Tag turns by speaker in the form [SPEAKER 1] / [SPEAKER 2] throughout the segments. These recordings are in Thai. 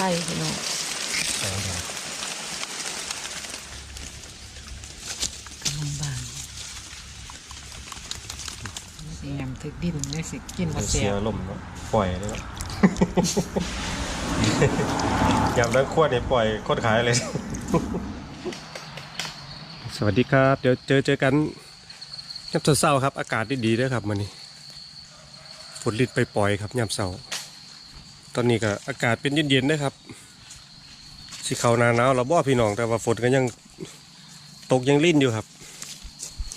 [SPEAKER 1] ข่พี่น้อง
[SPEAKER 2] สองดอก
[SPEAKER 1] กำลังบานเสียมถึกดินเลยสิกินมาเสี
[SPEAKER 2] เสี
[SPEAKER 1] ย
[SPEAKER 2] ยลมเนาะปล่อยเลยเนาะยามนั้นขวดเนี่ยปล่อยโคตรขายเลย สวัสดีครับ เดี๋ยวเจอเจอกันยามเช้าๆครับ อากาศดีๆด้วยครับมันนี้ฝนลิดไปปล่อยครับยามเช้า ตอนนี้ก็อากาศเป็นเย็นๆนะครับสิเขาหนาหนาวเราบ่พี่น้องแต่ว่าฝนก็ยังตกยังลิ่นอยู่ครับ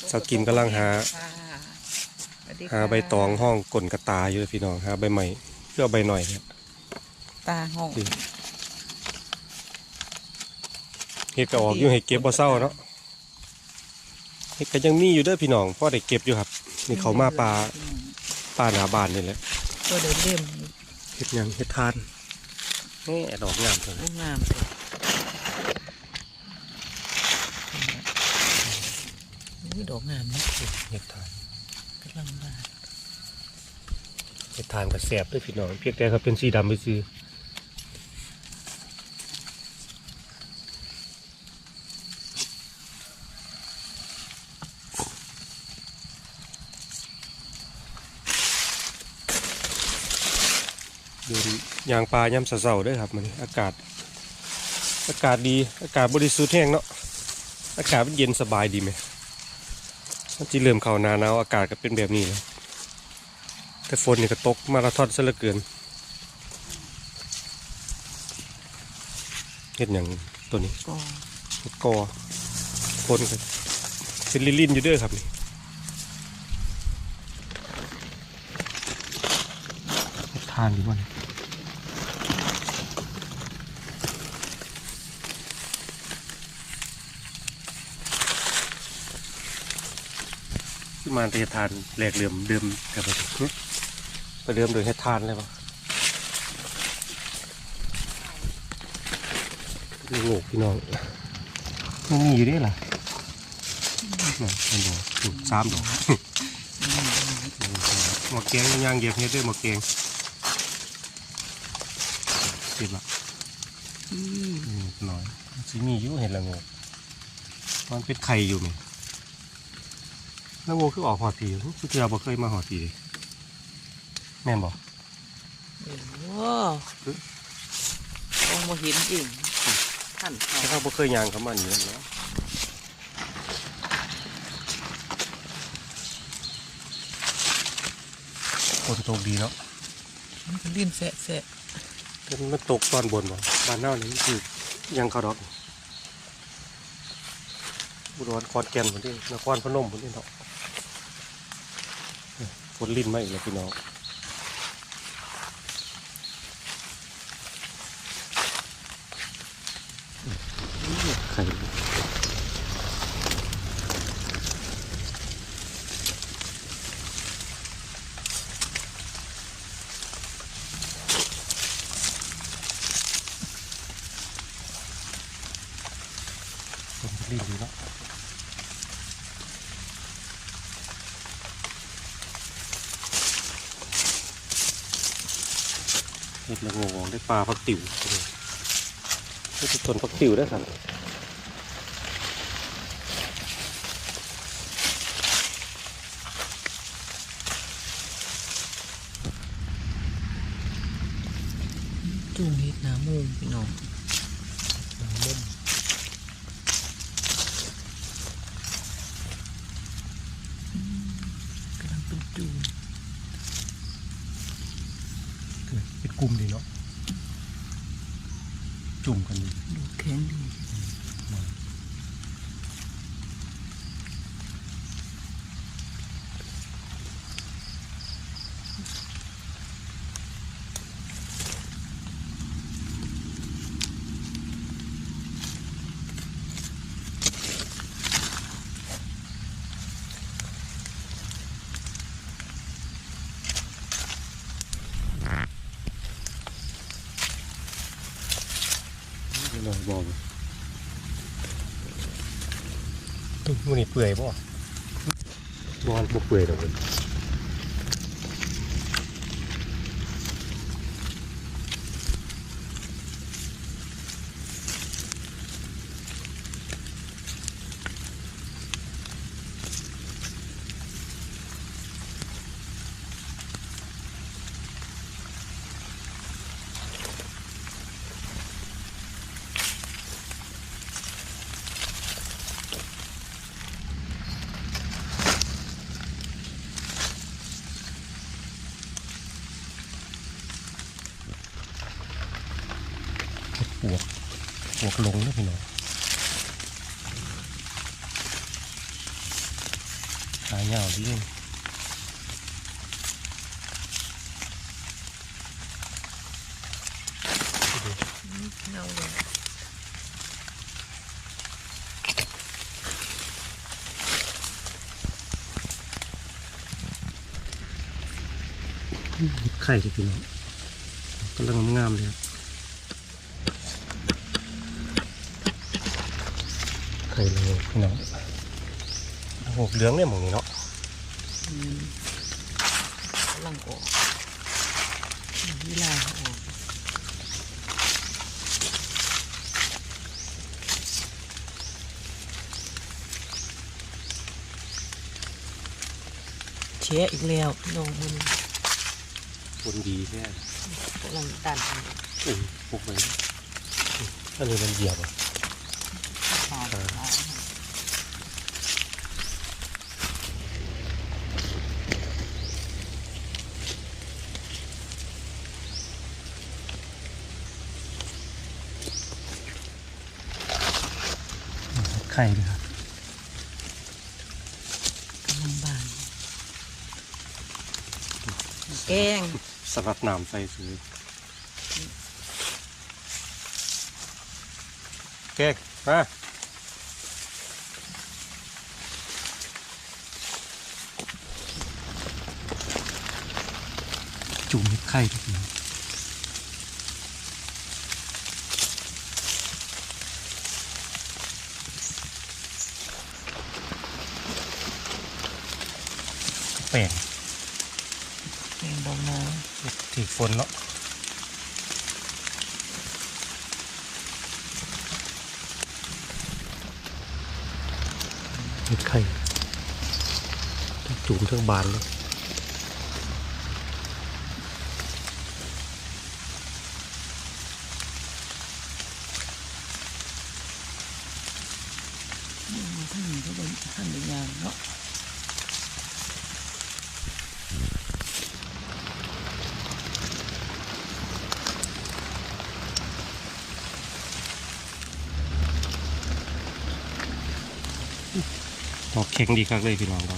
[SPEAKER 2] สาวกิมกำลังหา
[SPEAKER 1] สวัสดี
[SPEAKER 2] หาใบตองห้องกลนกระตาอยู่พี่น้องหาใบใหม่เพื่อเอาใบหน่อยครับ
[SPEAKER 1] ตาห้อง
[SPEAKER 2] เห็ดก็ออกอยู่ให้เก็บบ่เศร้าเนาะเห็ดก็ยังมีอยู่เด้อพี่น้องพ่อได้เก็บอยู่ครับนี่เขามาปลาปลาหนาบานนี่แหละ
[SPEAKER 1] ตัวเดินเล่ม
[SPEAKER 2] เห็ดหยังเห็ดทานนี่ดอกงามจัง
[SPEAKER 1] งามเลยอุ้ยดอกงามนะ
[SPEAKER 2] เห็ดทาน
[SPEAKER 1] กำลังบาน
[SPEAKER 2] เห็ดทานก็แสบเด้วยพี่น้องเพียงแต่เขาเป็นสีดำไปซื้อ เดิน ยางปลาย่ำเสาๆด้วยครับมันอากาศ อากาศดีอากาศบริสุทธิ์แห้งเนาะอากาศมันเย็นสบายดีไหมมันจีเริ่มเข้าหนาหนาวอากาศก็เป็นแบบนี้เลยแต่ฝนนี่ก็ตกมาราธอนซะเหลือเกินเห็ดอย่างตัวนี้
[SPEAKER 1] ก็
[SPEAKER 2] เห็ดกอฝนก็เป็นลินๆอยู่เด้วยครับนี่เห็ดทานดีกว่านี่ มาเฮ็ดทานแหลกเหลื่อมเดิมกับไปเดิมโดยเฮ็ดทานเลยปะนี่โง่พี่น้องมันมีอยู่ด้วยล่ะนั่นดอกถูสามดอกหมกเกียงย่างเยียบเฮ็ดด้วยหมกเกียงติดละอืมหน่อยสิมีอยู่เห็นละง่มันเป็นไข่อยู่ไหม แล้วโง่คือออกหอดผีคือเธอบ่เคยมาหอดผีเลยแม่นบอก
[SPEAKER 1] โอ้โหมองมาเห็นจริงท่านเขา
[SPEAKER 2] แต่เขาบ่เคยยางเขามานี่นั่นเนาะคนตกดีเนาะ
[SPEAKER 1] มันก็ลิ้นแสะแสะ
[SPEAKER 2] แต่มันตกตอนบนบ่บ้านเน่านี่มันคือยังเขาดอกบุรีรัมย์ขอนแก่นพุ่นนี่นครพนมพุ่นนี่เนาะฝ นลิ้นมาอีกแล้วพี่น้องไข่ผมจะรีแล้ว เห็ดละโงงได้ปลาพักติ๋วนี่คือต้นพักติ๋วได้ครับ
[SPEAKER 1] จุ่มเห็ดหนามุมพี่น้อง เป็น
[SPEAKER 2] กลุ่มดีเนาะจุ่มกันดี
[SPEAKER 1] ดูแข็งดี
[SPEAKER 2] มันนี่เปื่อยป่ะบอลบ่เปื่อยดอก ปวกปวกลงนะพี่น้องหายยาวดีเอง
[SPEAKER 1] เงาเลย
[SPEAKER 2] ไข่ที่พี่น้องกำลังงามเลยครับ ไข่เลยพี่น้องหกเหลืองเนี่ยหมองนี้เนาะ
[SPEAKER 1] อืมกำลังออกเวลาออกเชะอีกแล้วน้องมัน
[SPEAKER 2] คนดีแค่
[SPEAKER 1] กำลังดัน
[SPEAKER 2] อุ้ยพวกมันอันนี้มันเหยียบอะ ไข่เลยครับ
[SPEAKER 1] กำลังบานแกง
[SPEAKER 2] สลัดน้ำใส่ซื้อแกงมาจุ่มเห็ดไข่ทุ แป้ง
[SPEAKER 1] แกงดอกน้
[SPEAKER 2] ถือฝนเนาะเห็ดไข่ทั้งจุ่มทั้งบานเลยำ
[SPEAKER 1] ท่านก็เป็นท่านเป็นยางเนาะ
[SPEAKER 2] ออกเค็งดีครับเลยพี่น้องเรา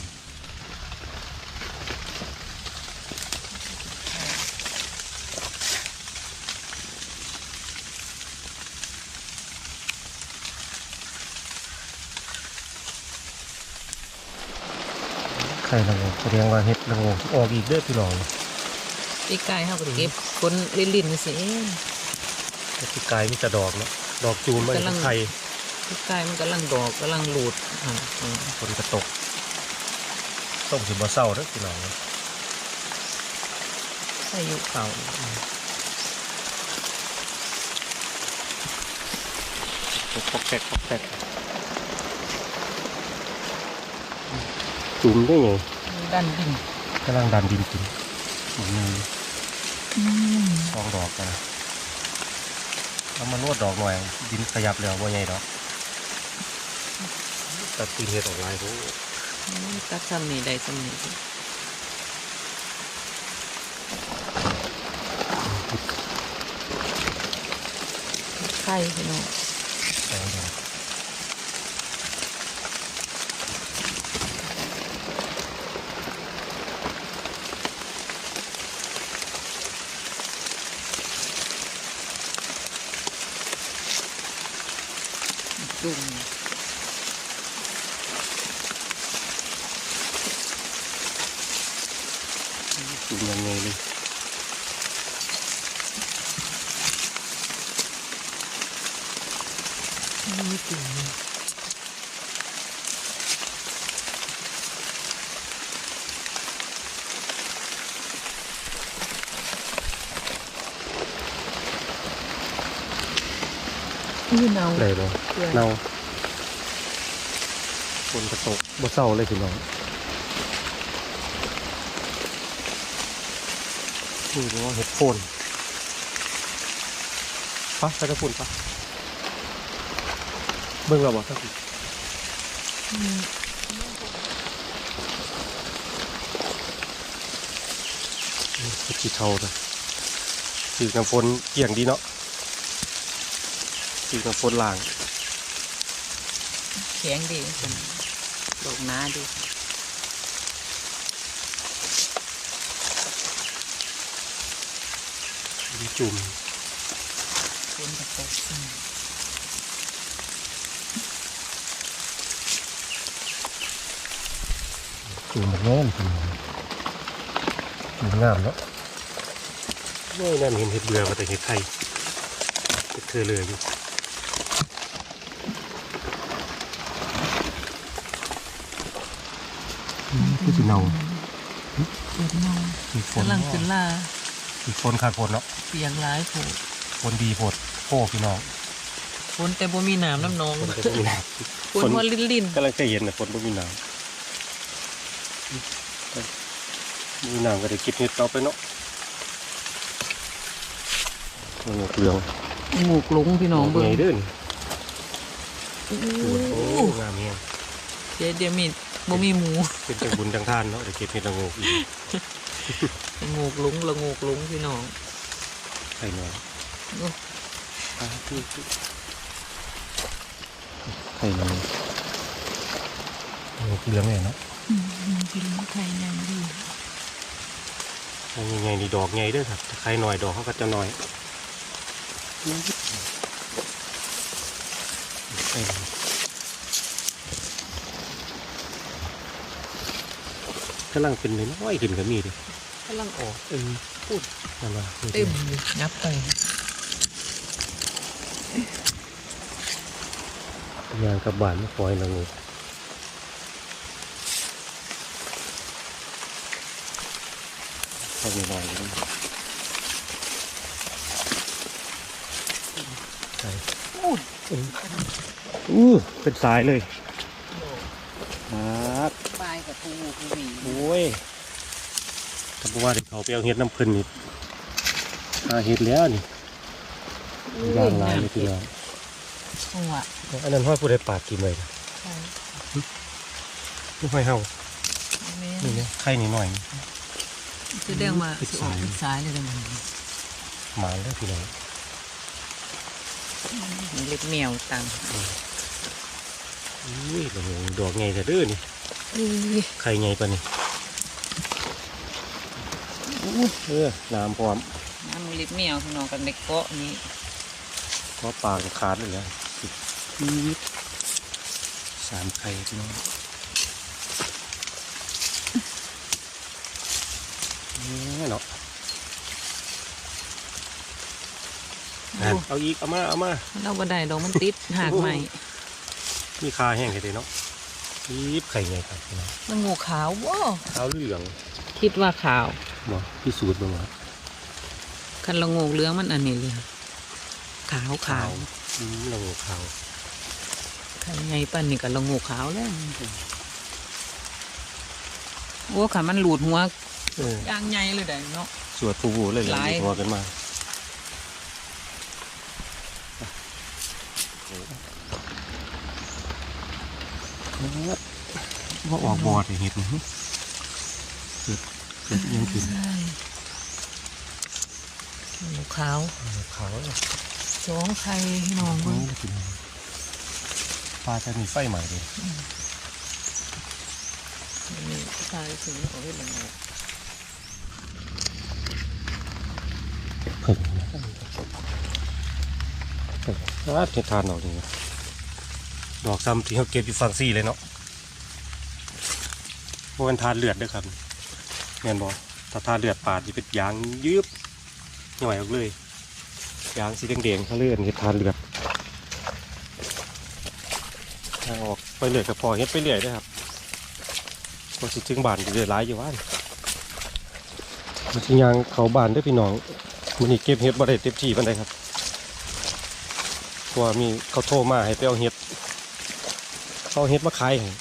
[SPEAKER 2] ไข่ละโงกแสดงว่าเห็ดละโงกออกอีกเด้อพี่น้อง
[SPEAKER 1] ปีกายเขาก็เก็บคนลิ้นลิ้นๆสิ
[SPEAKER 2] เห็ดที่กายมีแต่ดอกเนาะดอกจูนมัน
[SPEAKER 1] กำลัง
[SPEAKER 2] ไข่
[SPEAKER 1] ปีกายมันกำลังดอกกำลังหลุดอ่าอ่า
[SPEAKER 2] ฝนกระตกต้มสิบ่เศร้าเด้อพี่น้อง
[SPEAKER 1] ใส่อยู่เก่า
[SPEAKER 2] ปอกแปกปอกแปกจุ่มได้ไง
[SPEAKER 1] ดันดิน
[SPEAKER 2] กำลังดันดินกินหมดเลยสองดอกกันนะเอามานวดดอกหน่อย ดินขยับแล้วว่าไงดอก ตัดตีนเห็ดออกลายพวก
[SPEAKER 1] ตัดซ้ำนี่ได้ซ้ำนี่ไข่พี่น้อง
[SPEAKER 2] สองดอก
[SPEAKER 1] จุ่ม
[SPEAKER 2] จุ่ม ยังไงเลย
[SPEAKER 1] นี่จุ่มนี่เนา
[SPEAKER 2] ได้บ่
[SPEAKER 1] เพื่อน
[SPEAKER 2] เน่าฝนกระตกบ่เศร้าเลยพี่น้อง นี่เรียกว่าเห็ดโคนปะไปตะพุ่นปะเบิ่งเราบ่ทักที
[SPEAKER 1] อืม
[SPEAKER 2] เห็ดสีเทาเลยถือน้ำฝนเกี่ยงดีเนาะสีกับฝนล่าง
[SPEAKER 1] แข็งดีเป็นดอกหน้า
[SPEAKER 2] ดี จุ่ม
[SPEAKER 1] ฝนกระตกอืม
[SPEAKER 2] จุ่มแบบงามจุ่มงามเนาะไม่น่าเห็นเห็ดเบื่อมาแต่เห็ดไทยเห็ดเธอเลยอยู่คือสิเนา
[SPEAKER 1] เกิดเงา
[SPEAKER 2] มีฝน
[SPEAKER 1] กำลังขึ้นลา
[SPEAKER 2] มีฝนขาดฝนเนาะ
[SPEAKER 1] เปียงหลายโผด
[SPEAKER 2] ฝนดีฝนโอ้พี่น้อง
[SPEAKER 1] ฝนแต่บ่มีน้ำน้ำนอง
[SPEAKER 2] ฝนก็บ่มีน้
[SPEAKER 1] ฝนว่าลิ้นลิ้นำ
[SPEAKER 2] กำลังใจเย็นนะฝนบ่มีน้ำมีน้ำก็ได้เก็บเห็ดต่อไปเนาะมันเหลือง
[SPEAKER 1] หมูกหลงพี่น้อง
[SPEAKER 2] ให
[SPEAKER 1] เบิ่ง
[SPEAKER 2] ญ่เด้น
[SPEAKER 1] โอ้
[SPEAKER 2] โอ้
[SPEAKER 1] โห
[SPEAKER 2] งามแฮง
[SPEAKER 1] เดี๋ยวเดี๋ยวมีบ่มีหมู
[SPEAKER 2] เป็นจังบุญจังท่านเนาะเดี๋ยวเก็บเห็ดละโงกอีก
[SPEAKER 1] หมูกหลงละงูกหลงพี่น้อง
[SPEAKER 2] ใส่หน่อย
[SPEAKER 1] โอ้
[SPEAKER 2] อ่าที่ที่ใส่หน่อยโงกเหลืองเลยเนาะ
[SPEAKER 1] อืมพี่น้องไทยยังดี
[SPEAKER 2] ยังไงนี่ดอกไงเด้อครับถ้าใครหน่อยดอกเขาก็จะหน่อยใส่หน่อยกำลังเป็นน้อยๆขึ้นก็มีดิ
[SPEAKER 1] กำลังออก
[SPEAKER 2] เออพูดนั่นว่า
[SPEAKER 1] เต็มเลยนับไป
[SPEAKER 2] ยางกับบานไม่ปล่อยละงูเข้าไปหน่อยนึงใส่
[SPEAKER 1] อู้
[SPEAKER 2] อู้เป็นสายเลยครับ
[SPEAKER 1] ปลายกับปูปูหวี
[SPEAKER 2] โอ้ย ถ้าบอกว่าเด็กเขาไปเอาเห็ดน้ำพึ่งนี่หาเห็ดแล้วนี่ย่างลายเลยทีเดียว
[SPEAKER 1] จังหวะ
[SPEAKER 2] อันนั้นห้อยผู้ใดปาดกินเลยนะ
[SPEAKER 1] ใช่
[SPEAKER 2] ไม่ค่อยเฮา
[SPEAKER 1] แม่
[SPEAKER 2] นี่เนี่ยไข่นิดหน่อย
[SPEAKER 1] จะเด้งมาสิออกเป็นซ้ายเลยนะมัน
[SPEAKER 2] หมายแล้วพี่น้อง
[SPEAKER 1] เล็กแมวตัง
[SPEAKER 2] อุ้ยดอกดอกไงแต่เด้อนี่
[SPEAKER 1] อุ้ย
[SPEAKER 2] ไข่ไงปะนี่อู้ เออน้ำพร้อม
[SPEAKER 1] น้ำเล็กแมวพี่น้องกันในเกาะนี้
[SPEAKER 2] เพราะปากจะขาดเลยนะปี๊ดสามไข่พี่น้องนี่เนาะนั่นเอาอีกเอามาเอามา
[SPEAKER 1] เราบันไดดอกมันติดหากใหม่
[SPEAKER 2] มีคาแห้งเลยเนาะปี๊บไข่ไงครับพี่น้อง
[SPEAKER 1] มันงูขาวว้า
[SPEAKER 2] ขาวเหลือง
[SPEAKER 1] คิดว่าขาว
[SPEAKER 2] บ่พิสูจน์บ้างวะ
[SPEAKER 1] คันละงูเหลืองมันอันนี้เลยขาวขาว
[SPEAKER 2] อืมละงูขาว
[SPEAKER 1] คันไงปั้นนี่ก็ละงูขาวแล้วโอ้ขามันหลุดหัว
[SPEAKER 2] เออย่าง
[SPEAKER 1] ใหญ่เลยได้เนาะ
[SPEAKER 2] สวดฟูๆเลย
[SPEAKER 1] หลาย
[SPEAKER 2] หัวกันมาว่าออกบอดเห็ดนี่เกิดเกิด ยังขึ้น
[SPEAKER 1] ใช่งูขาว
[SPEAKER 2] ขาวเลย
[SPEAKER 1] สองไข่ให้น้องเบิ่ง
[SPEAKER 2] นี่ขึ้นปลาจะมีไฟใหม่เลย
[SPEAKER 1] นี่ตายถึงของเฮ็ดละงู
[SPEAKER 2] เพิ่งอาเททานดอกนี้นะดอกซ้ำที่เขาเก็บอยู่ฝั่งซี่เลยเนาะพวกมันทานเลือดเด้วยครับ แม่นบอถ้าทานเลือดปาดจะเป็นยางยืบหน่อยออกเลยยางสีแดงๆเขาเลื่อนเห็ดทานเลือดทางออกไปเรื่อยก็พอเฮ็ดไปเรื่อยนะครับพอสิถึงบานเดือดร้ายอยู่ว่านมันสิยางเขาบานเด้วยพี่น้องมันนี่เก็บเห็ดบ่ได้เต็มที่ปานใดครับเพราะว่ามีเขาโทรมาให้ไปเอาเห็ดเขาเอาเห็ดมาขายให้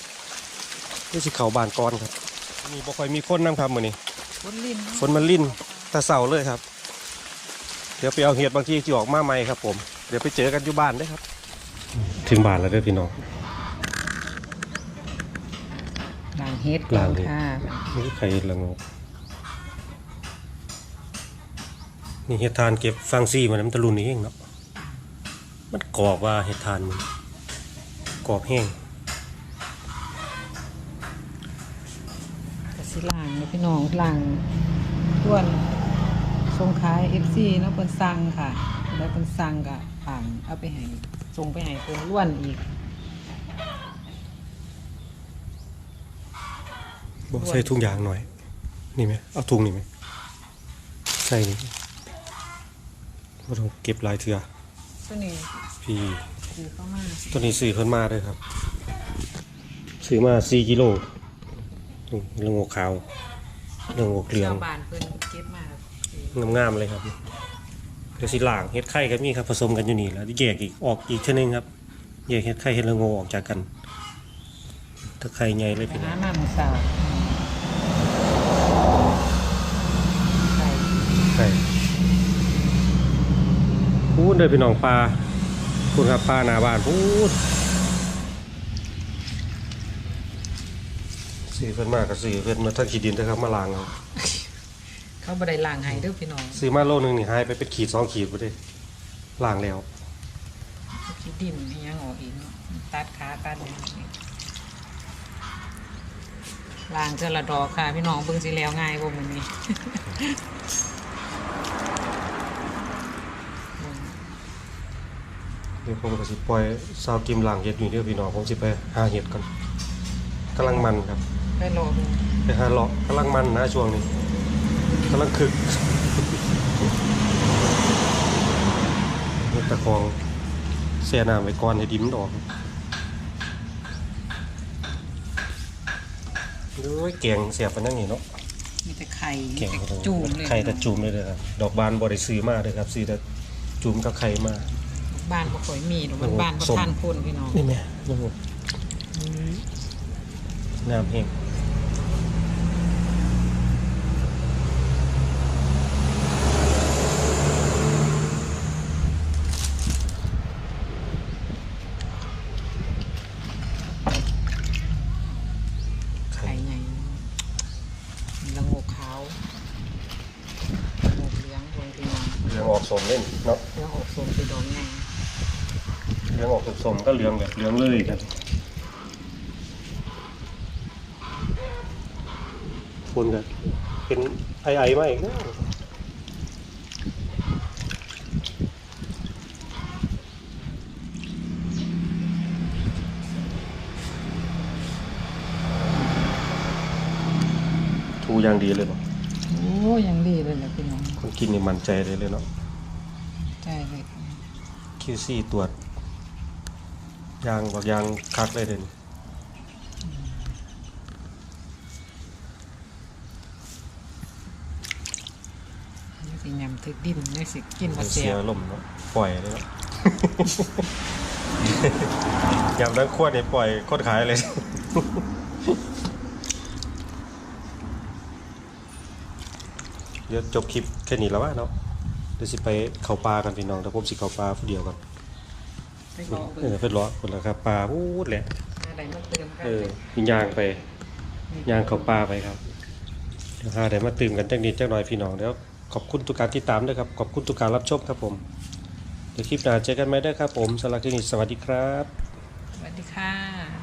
[SPEAKER 2] นี่สิเขาบานก่อนครับ มีบ่ค่อยมีคนนํครับมื้อนี้
[SPEAKER 1] ฝนลิ้น
[SPEAKER 2] ฝนมันลิ่นแต่เสาเลยครับ เดี๋ยวไปเอาเห็ดบางทีจะออกมาใหม่ครับ ผม เดี๋ยวไปเจอกันอยู่บ้านได้อครับ ถึงบ้านแล้วเด้อพี่น้อง
[SPEAKER 1] ล้างเฮ็ด
[SPEAKER 2] ล้างเฮ็ด
[SPEAKER 1] ค่ะ
[SPEAKER 2] นี่ใครเห็ดละงกนี่เห็ดทานเก็บฟังซี่มันน้ำตะลุนนี่เองเนาะมันกรอบว่าเห็ดทานมันกรอบแห้ง
[SPEAKER 1] กสิ ล่างเนี่ยพี่น้องล่างท้วนส่งขาย FC เนาะเพิ่นสั่งค่ะ แล้วเพิ่นสั่งก็ผ่านเอาไปให้ส่งไปให้เพิ่นล้วนอีก
[SPEAKER 2] บอกใส่ถุงยางหน่อย นี่ไหมเอาถุงนี่ไหมใส่นี่บ่ต้องเก็บหลายเถื่อ
[SPEAKER 1] ตัวนี้
[SPEAKER 2] พี่
[SPEAKER 1] คือเข้ามา
[SPEAKER 2] ตัวนี้ซื้อเพิ่นมาเลยครับ ซื้อมา4กิโลนี่ เรื่องหัวขาวเรื่องหัวเหลือง
[SPEAKER 1] ชาวบ้านเพิ่นเก็บมา
[SPEAKER 2] งามๆเลยครับเดี๋ยวสิล่างเฮ็ดไข่ก็มีครับผสมกันอยู่นี่แล้วแยกอีกออกอีกเท่านึงครับแยกเฮ็ดไข่เฮ็ดละโงออกจากกัน ถ้าไข่ใหญ่เลย
[SPEAKER 1] ไป
[SPEAKER 2] พี่น้
[SPEAKER 1] หา
[SPEAKER 2] อง
[SPEAKER 1] มาหมูสาวไก่
[SPEAKER 2] ไข่พูดเลยพี่น้องปลาพูดครับปลาหน้าบ้านพูด ซื้อเพิ่นมากก็ซื้อเพิ่นมาทั้งขีดดินนะครับมาล้างเอา
[SPEAKER 1] เขาบ่ได้ล้างให้เด้อพี่น้อง
[SPEAKER 2] ซื้อมาโลนึงนี่หายไปเป็นขีดสองขีดบ่ได้ล้างแล้ว
[SPEAKER 1] คิดดินอิหยังออกอีกเนาะตัดขาตัดหยังนี่ล้างเจอละดอกค่ะพี่น้องเบิ่งสิแล้วง่ายบ่มื้อนี้
[SPEAKER 2] เดี๋ยวผมก็สิปล่อยซาวกิมล้างเห็ดอยู่เด้อพี่น้องผมสิไปหาเห็ดก่อนกำลังมันครับ
[SPEAKER 1] ไปรอเบิ่ง
[SPEAKER 2] ไปหาเลาะกำลังมันนะช่วงนี้กำลังคึกนี่ตะคองแช่น้ำไว้ก่อนให้ดินมันออกดูไอ้แกงเสียบมันนั่งนี่เนาะ
[SPEAKER 1] มีแต่ไข่
[SPEAKER 2] แกง
[SPEAKER 1] แต่จูมเลย
[SPEAKER 2] ไข่แต่จูมเลยเลยครับดอกบานบริซื้อมาเลยครับซื้อแต่จูมกับไข่มา
[SPEAKER 1] บ้านบ่ค่อยมีดอกมัน
[SPEAKER 2] โอ้โห
[SPEAKER 1] บ้านบ่
[SPEAKER 2] ส้ม
[SPEAKER 1] ทานคนพี่น้อง
[SPEAKER 2] นี่แม่นี่น้ำแห้ง
[SPEAKER 1] ไข่ใหญ่ละโงกขาวละโงกเหลืองลงพี่น้อง
[SPEAKER 2] เหลืองออกสมเล่นเนาะ
[SPEAKER 1] เหลืองออกส้มเป็นดอกใหญ่
[SPEAKER 2] เหลืองออก สมๆก็เหลืองแบบเหลืองเลยกันคนกันเป็นไอไอมาอีกแล้วทูอย่างดีเลยเนาะ
[SPEAKER 1] โอ้ยังดีเลยแหละพี่น้อง
[SPEAKER 2] คนกินนี่มั่นใจเลยเลยเนาะ
[SPEAKER 1] ใช่เลย
[SPEAKER 2] QC ตรวจ ยางบอกยางคักเลยเด่น
[SPEAKER 1] นี่สิยำถึกดินนี่สิกินบ่
[SPEAKER 2] เสี
[SPEAKER 1] เสี
[SPEAKER 2] ย
[SPEAKER 1] ย
[SPEAKER 2] ลมณ์เนาะปล่อยเลยเนาะยามนั้นขวดนี่ปล่อยโคตรขายเลย เดี๋ยวจบคลิปแค่นี้แล้ววะเนาะเดี๋ยวสิไปเขาปลากันพี่น้องแต่ผมสิเขาปลาผู้เดียวกัน
[SPEAKER 1] ไปรอ
[SPEAKER 2] เอ
[SPEAKER 1] เบิ่ง
[SPEAKER 2] อเพิ่นรอคนละครับปลาพูดแหละ
[SPEAKER 1] อะไรมาเติมกัน
[SPEAKER 2] เออย่างไปย่างเขาปลาไปครับเดี๋ยวหาได้มาตื่มกันจักนิดจักหน่อยพี่น้องเดี๋ยวขอบคุณทุกการติดตามด้วยครับขอบคุณทุกการรับชมครับผมเดี๋ยวคลิปหน้าเจอกันไหมเด้อครับผมสำหรับที่นี่สวัสดีครับ
[SPEAKER 1] สวัสดีค่ะ